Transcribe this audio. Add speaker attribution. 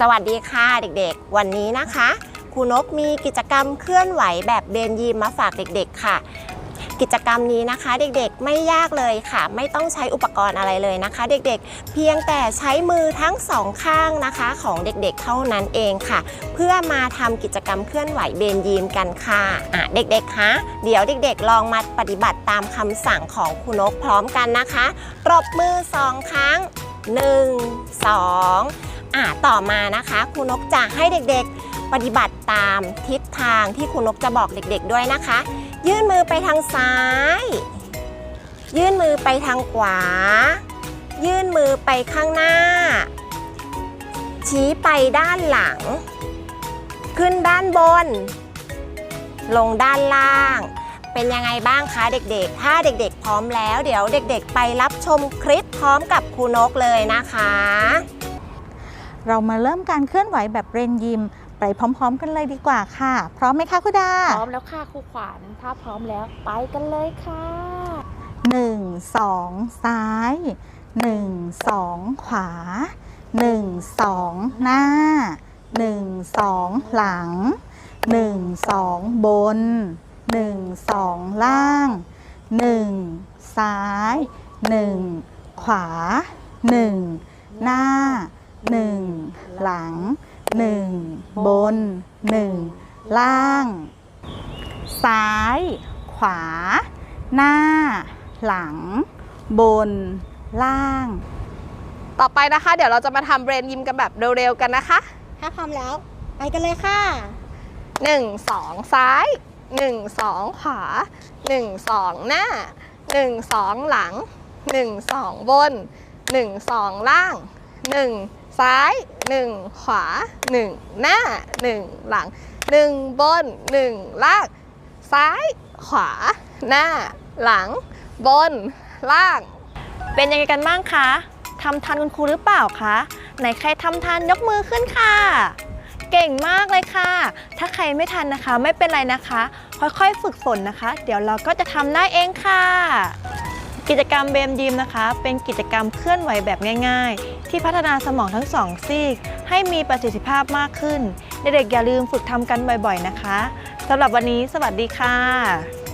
Speaker 1: สวัสดีค่ะเด็กๆ วันนี้นะคะครูนกมีกิจกรรมเคลื่อนไหวแบบเบนยีมมาฝากเด็กๆค่ะ กิจกรรมนี้นะคะ เด็กๆไม่ยากเลยค่ะ ไม่ต้องใช้อุปกรณ์อะไรเลยนะคะ เด็กๆ เพียงแต่ใช้มือทั้งสองข้างนะคะของเด็กๆเท่านั้นเองค่ะ เพื่อมาทำกิจกรรมเคลื่อนไหวเบนยีมกันค่ะอะเด็กๆคะเดี๋ยวเด็กๆ ลองมาปฏิบัติตามคำสั่งของครูนกพร้อมกันนะคะปรบมือสองครั้ง1 2อ่าต่อมานะคะครูนกจะให้เด็กๆ ปฏิบัติตามทิศทางที่ครูนกจะบอกเด็กๆด้วยนะคะ ยื่นมือไปทางซ้าย ยื่นมือไปทางขวา ยื่นมือไปข้างหน้า ชี้ไปด้านหลัง ขึ้นด้านบน ลงด้านล่าง เป็นยังไงบ้างคะเด็กๆ ถ้าเด็กๆ พร้อมแล้ว เดี๋ยวเด็กๆ ไปรับชมคลิปพร้อมกับครูนกเลยนะคะ
Speaker 2: เรามาเริ่มการเคลื่อนไหวแบบเรนยิม ไปพร้อม ๆ กันเลยดีกว่าค่ะ พร้อมไหมคะคุณดา
Speaker 3: พร้อมแล้วค่ะครูขวัญถ้าพร้อมแล้วไปกันเลยค่ะ
Speaker 2: หนึ่งสองซ้ายหนึ่งสองขวาหนึ่งสองหน้าหนึ่งสองหลังหนึ่งสองบนหนึ่งสองล่างหนึ่งซ้ายหนึ่งขวาหนึ่งหน้า หนึ่งหลังหนึ่งบนหนึ่งล่าง ซ้าย ขวา หน้า หลัง บน ล่าง
Speaker 4: ต่อไปนะคะ เดี๋ยวเราจะมาทำเบรนยิมกันแบบเร็วๆกันนะคะ
Speaker 1: ถ้าพร้อมแล้ว ไปกันเลยค่ะ
Speaker 4: 1 2 ซ้าย 1 2 ขวา 1 2 หน้า 1 2 หลัง 1 2 บน 1 2 ล่าง 1 ซ้าย 1 ขวา 1 หน้า 1 หลัง 1 บน 1 ล่าง ซ้าย ขวา หน้า หลัง บน ล่าง
Speaker 3: เป็นยังไงกันบ้างคะทำทันคุณครูหรือเปล่าคะไหนใครทำทันยกมือขึ้นค่ะ เก่งมากเลยค่ะ ถ้าใครไม่ทันนะคะไม่เป็นไรนะคะ ค่อยๆ ฝึกฝนนะคะ เดี๋ยวเราก็จะทำได้เองค่ะ กิจกรรมเบมยิมนะคะ เป็นกิจกรรมเคลื่อนไหวแบบง่ายๆ ที่พัฒนาสมองทั้งสองซีก ให้มีประสิทธิภาพมากขึ้น เด็กๆอย่าลืมฝึกทำกันบ่อยๆนะคะสำหรับวันนี้สวัสดีค่ะ